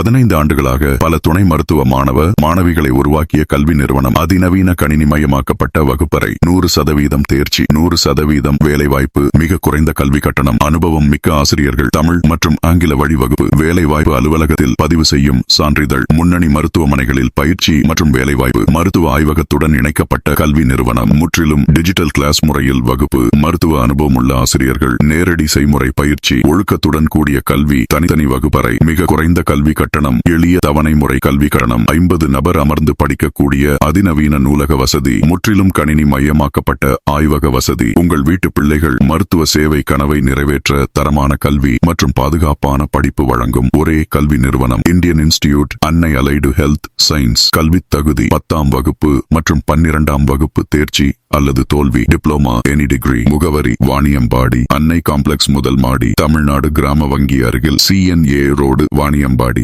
பதினைந்து ஆண்டுகளாக பல துணை மருத்துவ மாணவ மாணவிகளை உருவாக்கிய கல்வி நிறுவனம் அதிநவீன கணினிமயமாக்கப்பட்ட வகுப்பறை. நூறு சதவீதம் தேர்ச்சி நூறு சதவீதம் வேலைவாய்ப்பு மிக குறைந்த கல்வி கட்டணம் அனுபவம் மிக்க ஆசிரியர்கள் தமிழ் மற்றும் ஆங்கில வழி வகுப்பு வேலைவாய்ப்பு அலுவலகத்தில் பதிவு செய்யும் சான்றிதழ் முன்னணி மருத்துவமனைகளில் பயிற்சி மற்றும் வேலைவாய்ப்பு மருத்துவ ஆய்வகத்துடன் இணைக்கப்பட்ட கல்வி நிறுவனம் முற்றிலும் டிஜிட்டல் கிளாஸ் முறையில் வகுப்பு மருத்துவ அனுபவம் உள்ள ஆசிரியர்கள் நேரடி செய்முறை பயிற்சி ஒழுக்கத்துடன் கூடிய கல்வி தனித்தனி வகுப்பறை மிக குறைந்த கல்வி கட்டணம் எளிய தவணை முறை கல்வி கட்டணம் ஐம்பது நபர் அமர்ந்து படிக்கக்கூடிய அதிநவீன நூலக வசதி முற்றிலும் கணினி மையமாக்கப்பட்ட ஆய்வக வசதி உங்கள் வீட்டு பிள்ளைகள் மருத்துவ சேவை கனவை நிறைவேற்ற தரமான கல்வி மற்றும் பாதுகாப்பான படிப்பு வழங்கும் ஒரே கல்வி நிறுவனம் இந்தியன் இன்ஸ்டிடியூட் அன்னை அலைடு ஹெல்த் சயின்ஸ் கல்வி தகுதி பத்தாம் வகுப்பு மற்றும் பன்னிரண்டாம் வகுப்பு தேர்ச்சி அல்லது தோல்வி டிப்ளோமா எனி டிகிரி முகவரி வாணியம்பாடி அன்னை காம்ப்ளெக்ஸ் முதல் மாடி தமிழ்நாடு கிராம வங்கி அருகில் சிஎன்ஏ ரோடு வாணியம்பாடி.